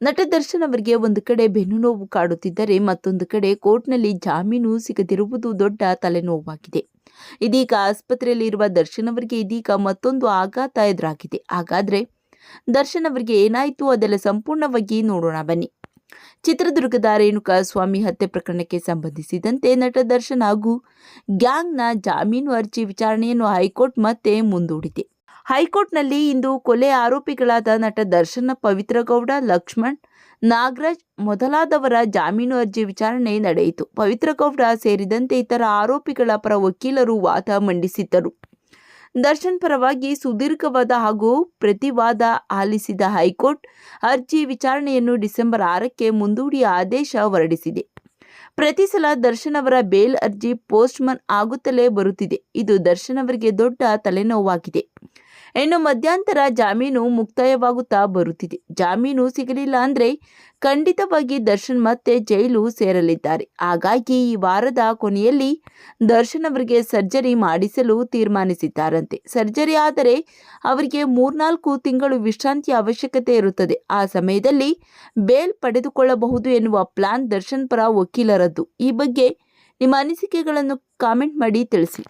ನಟ ದರ್ಶನ್ ಅವರಿಗೆ ಒಂದು ಕಡೆ ಬೆನ್ನು ನೋವು ಕಾಡುತ್ತಿದ್ದರೆ ಮತ್ತೊಂದು ಕಡೆ ಕೋರ್ಟ್ನಲ್ಲಿ ಜಾಮೀನು ಸಿಗದಿರುವುದು ದೊಡ್ಡ ತಲೆನೋವಾಗಿದೆ. ಇದೀಗ ಆಸ್ಪತ್ರೆಯಲ್ಲಿ ಇರುವ ದರ್ಶನ್ ಅವರಿಗೆ ಇದೀಗ ಮತ್ತೊಂದು ಆಘಾತ ಎದುರಾಗಿದೆ. ಹಾಗಾದ್ರೆ ದರ್ಶನ್ ಅವರಿಗೆ ಏನಾಯಿತು ಅದೆಲ್ಲ ಸಂಪೂರ್ಣವಾಗಿ ನೋಡೋಣ ಬನ್ನಿ. ಚಿತ್ರದುರ್ಗದ ರೇಣುಕಾ ಸ್ವಾಮಿ ಹತ್ಯೆ ಪ್ರಕರಣಕ್ಕೆ ಸಂಬಂಧಿಸಿದಂತೆ ನಟ ದರ್ಶನ್ ಹಾಗೂ ಗ್ಯಾಂಗ್ನ ಜಾಮೀನು ಅರ್ಜಿ ವಿಚಾರಣೆಯನ್ನು ಹೈಕೋರ್ಟ್ ಮತ್ತೆ ಮುಂದೂಡಿದೆ. ಹೈಕೋರ್ಟ್ನಲ್ಲಿ ಇಂದು ಕೊಲೆ ಆರೋಪಿಗಳಾದ ನಟ ದರ್ಶನ್ ಪವಿತ್ರಗೌಡ, ಲಕ್ಷ್ಮಣ್, ನಾಗರಾಜ್ ಮೊದಲಾದವರ ಜಾಮೀನು ಅರ್ಜಿ ವಿಚಾರಣೆ ನಡೆಯಿತು. ಪವಿತ್ರ ಗೌಡ ಸೇರಿದಂತೆ ಇತರ ಆರೋಪಿಗಳ ಪರ ವಕೀಲರು ವಾದ ಮಂಡಿಸಿದ್ದರು. ದರ್ಶನ್ ಪರವಾಗಿ ಸುದೀರ್ಘವಾದ ಹಾಗೂ ಪ್ರತಿವಾದ ಆಲಿಸಿದ ಹೈಕೋರ್ಟ್ ಅರ್ಜಿ ವಿಚಾರಣೆಯನ್ನು ಡಿಸೆಂಬರ್ ಆರಕ್ಕೆ ಮುಂದೂಡಿ ಆದೇಶ ಹೊರಡಿಸಿದೆ. ಪ್ರತಿ ಸಲ ದರ್ಶನ್ ಅವರ ಬೇಲ್ ಅರ್ಜಿ ಪೋಸ್ಟ್ಮನ್ ಆಗುತ್ತಲೇ ಬರುತ್ತಿದೆ. ಇದು ದರ್ಶನ್ ಅವರಿಗೆ ದೊಡ್ಡ ತಲೆನೋವಾಗಿದೆ. ಇನ್ನು ಮಧ್ಯಂತರ ಜಾಮೀನು ಮುಕ್ತಾಯವಾಗುತ್ತಾ ಬರುತ್ತಿದೆ. ಜಾಮೀನು ಸಿಗಲಿಲ್ಲ ಅಂದ್ರೆ ಖಂಡಿತವಾಗಿ ದರ್ಶನ್ ಮತ್ತೆ ಜೈಲು ಸೇರಲಿದ್ದಾರೆ. ಹಾಗಾಗಿ ಈ ವಾರದ ಕೊನೆಯಲ್ಲಿ ದರ್ಶನ್ ಅವರಿಗೆ ಸರ್ಜರಿ ಮಾಡಿಸಲು ತೀರ್ಮಾನಿಸಿದ್ದಾರಂತೆ. ಸರ್ಜರಿ ಆದರೆ ಅವರಿಗೆ ಮೂರ್ನಾಲ್ಕು ತಿಂಗಳು ವಿಶ್ರಾಂತಿಯ ಅವಶ್ಯಕತೆ ಇರುತ್ತದೆ. ಆ ಸಮಯದಲ್ಲಿ ಬೇಲ್ ಪಡೆದುಕೊಳ್ಳಬಹುದು ಎನ್ನುವ ಪ್ಲಾನ್ ದರ್ಶನ್ ಪರ ವಕೀಲರದ್ದು. ಈ ಬಗ್ಗೆ ನಿಮ್ಮ ಅನಿಸಿಕೆಗಳನ್ನು ಕಾಮೆಂಟ್ ಮಾಡಿ ತಿಳಿಸಿ.